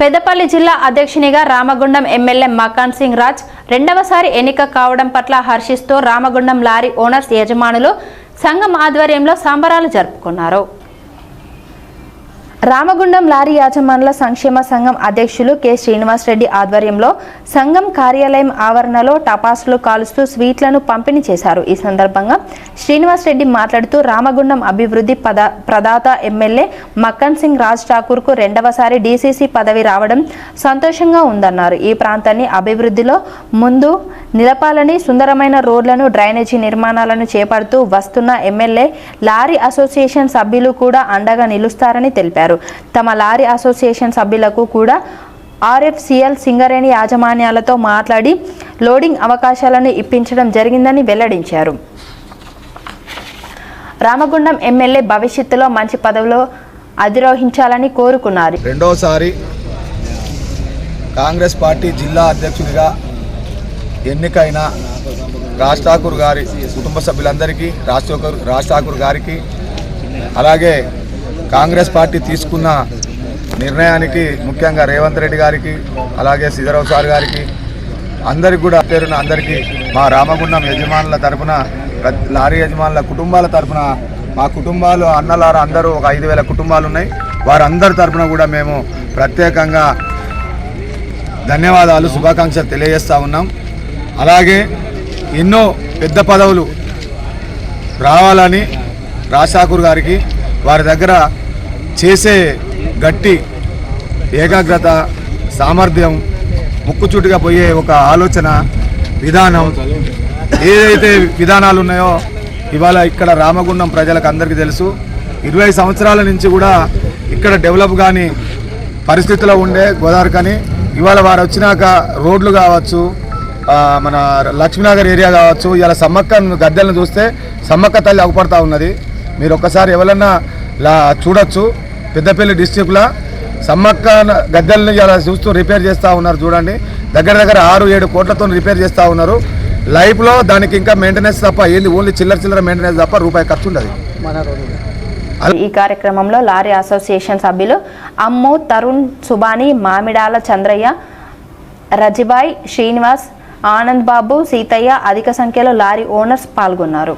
పెద్దపల్లి జిల్లా అధ్యక్షునిగా రామగుండం ఎమ్మెల్యే మకాన్ సింగ్ రాజ్ రెండవసారి ఎన్నిక కావడం పట్ల హర్షిస్తూ రామగుండం లారీ ఓనర్స్ యజమానులు సంఘం ఆధ్వర్యంలో సంబరాలు జరుపుకున్నారు. రామగుండం లారీ యాజమానుల సంక్షేమ సంఘం అధ్యక్షులు కె. శ్రీనివాసరెడ్డి ఆధ్వర్యంలో సంఘం కార్యాలయం ఆవరణలో టపాసులు కాలుస్తూ స్వీట్లను పంపిణీ చేశారు. ఈ సందర్భంగా శ్రీనివాసరెడ్డి మాట్లాడుతూ రామగుండం అభివృద్ధి పద ప్రదాత ఎమ్మెల్యే మక్కన్ సింగ్ రాజ్ ఠాకూర్కు రెండవసారి డీసీసీ పదవి రావడం సంతోషంగా ఉందన్నారు. ఈ ప్రాంతాన్ని అభివృద్ధిలో ముందు నిలపాలని సుందరమైన రోడ్లను డ్రైనేజీ నిర్మాణాలను చేపడుతూ వస్తున్న ఎమ్మెల్యే లారీ అసోసియేషన్ సభ్యులు కూడా అండగా నిలుస్తారని తెలిపారు. తమ లారీ అసోసియేషన్ సభ్యులకు కూడా ఆర్ఎఫ్సిఎల్ సింగరేణి యాజమాన్యాలతో మాట్లాడి లోడింగ్ అవకాశాలను ఇప్పించడం జరిగిందని వెల్లడించారు. రామగుండం ఎమ్మెల్యే భవిష్యత్తులో మంచి పదవిలో అధిరోహించాలని కోరుకున్నారు. రెండోసారి కాంగ్రెస్ పార్టీ జిల్లా అధ్యక్షుడిగా ఎన్నికైన రాజ్ ఠాకూర్ గారి కుటుంబ సభ్యులందరికీ రాజ్ ఠాకూర్ రాజ్ ఠాకూర్ గారికి అలాగే కాంగ్రెస్ పార్టీ తీసుకున్న నిర్ణయానికి ముఖ్యంగా రేవంత్ రెడ్డి గారికి అలాగే సిద్ధరావు సార్ గారికి అందరికి కూడా పేరున అందరికీ మా రామగుండం యజమానుల తరపున లారీ యజమానుల కుటుంబాల తరపున మా కుటుంబాలు అన్నలారా అందరూ ఒక ఐదు వేల కుటుంబాలు ఉన్నాయి. వారందరి తరపున కూడా మేము ప్రత్యేకంగా ధన్యవాదాలు శుభాకాంక్షలు తెలియజేస్తూ ఉన్నాం. అలాగే ఎన్నో పెద్ద పదవులు రావాలని రాజాకూర్ గారికి వారి దగ్గర చేసే గట్టి ఏకాగ్రత సామర్థ్యం ముక్కుచూటిగా పోయే ఒక ఆలోచన విధానం ఏదైతే విధానాలు ఉన్నాయో ఇవాళ ఇక్కడ రామగుండం ప్రజలకు అందరికీ తెలుసు. ఇరవై సంవత్సరాల నుంచి కూడా ఇక్కడ డెవలప్ కానీ పరిస్థితిలో ఉండే గోదావరి కానీ ఇవాళ వారు వచ్చినాక రోడ్లు కావచ్చు మన లక్ష్మీనగర్ ఏరియా కావచ్చు ఇలా సమ్మక్క గద్దెలను చూస్తే సమ్మక్క తల్లి అగుపడతా ఉన్నది. మీరు ఒక్కసారి ఎవరన్నా లా చూడొచ్చు పెద్దపల్లి డిస్టిక్లో సమ్మక్క గద్దెలను ఇలా చూస్తూ రిపేర్ చేస్తూ ఉన్నారు చూడండి. దగ్గర దగ్గర ఆరు ఏడు కోట్లతో రిపేర్ చేస్తూ ఉన్నారు. లైఫ్లో దానికి ఇంకా మెయింటెనెన్స్ తప్ప ఏంది? ఓన్లీ చిల్లర చిల్లర మెయింటెనెన్స్ తప్ప రూపాయి ఖర్చు ఉండదు. ఈ కార్యక్రమంలో లారీ అసోసియేషన్ సభ్యులు అమ్ము తరుణ్ సుబాని మామిడాల చంద్రయ్య రజిబాయ్ శ్రీనివాస్ ఆనంద్ బాబు సీతయ్య అధిక సంఖ్యలో లారీ ఓనర్స్ పాల్గొన్నారు.